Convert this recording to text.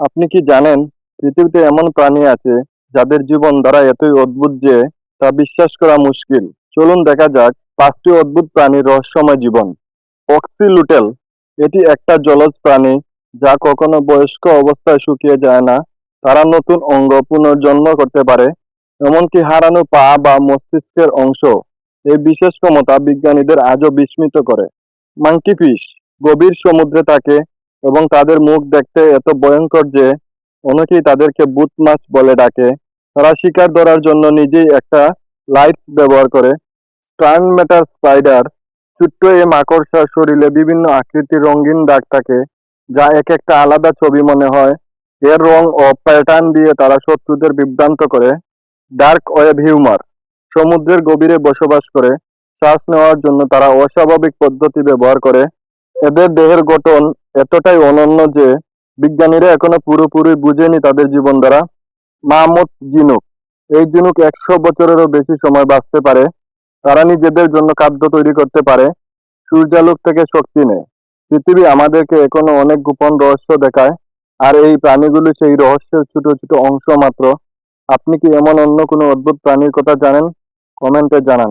আপনি কি জানেন, পৃথিবীতে এমন প্রাণী আছে যাদের জীবন ধারা এতই অদ্ভুত যে তা বিশ্বাস করা মুশকিল? চলুন দেখা যাক পাঁচটি অদ্ভুত প্রাণীর রহস্যময় জীবন। অক্সিলুটেল, এটি একটা জলজ প্রাণী যা কখনো বয়স্ক অবস্থায় শুকিয়ে যায় না। তারা নতুন অঙ্গ পুনর্জন্ম করতে পারে, এমনকি হারানো পা বা মস্তিষ্কের অংশ। এই বিশেষ ক্ষমতা বিজ্ঞানীদের আজও বিস্মিত করে। মাঙ্কি ফিশ গভীর সমুদ্রে থাকে এবং তাদের মুখ দেখতে এত ভয়ঙ্কর যে অনেকেই তাদেরকে বুত মাছ বলে ডাকে। তারা শিকার ধরার জন্য নিজেই একটা লাইটস ব্যবহার করে। স্টার্ন মেটার স্পাইডার, ছোট্ট এই মাকড়সার শরীরে বিভিন্ন আকৃতির রঙিন দাগ থাকে, যা এক একটা আলাদা ছবি মনে হয়। এর রং ও প্যাটার্ন দিয়ে তারা শত্রুদের বিভ্রান্ত করে। ডার্ক ওয়েব হিউমার সমুদ্রের গভীরে বসবাস করে। শ্বাস নেওয়ার জন্য তারা অস্বাভাবিক পদ্ধতি ব্যবহার করে। এদের দেহের গঠন এতটাই অনন্য যে বিজ্ঞানীরা এখনও পুরোপুরি বুঝেনি তাদের জীবন দ্বারা। মাহমুদ জিনুক। এই জিনুক একশো বছরেরও বেশি সময় বাঁচতে পারে। তারা নিজেদের জন্য খাদ্য তৈরি করতে পারে। সূর্যালোক থেকে শক্তি নেয়। পৃথিবী আমাদেরকে এখনও অনেক গোপন রহস্য দেখায়। আর এই প্রাণীগুলো সেই রহস্যের ছোট ছোট অংশ মাত্র। আপনি কি এমন অন্য কোনো অদ্ভুত প্রাণীর কথা জানেন? কমেন্টে জানান।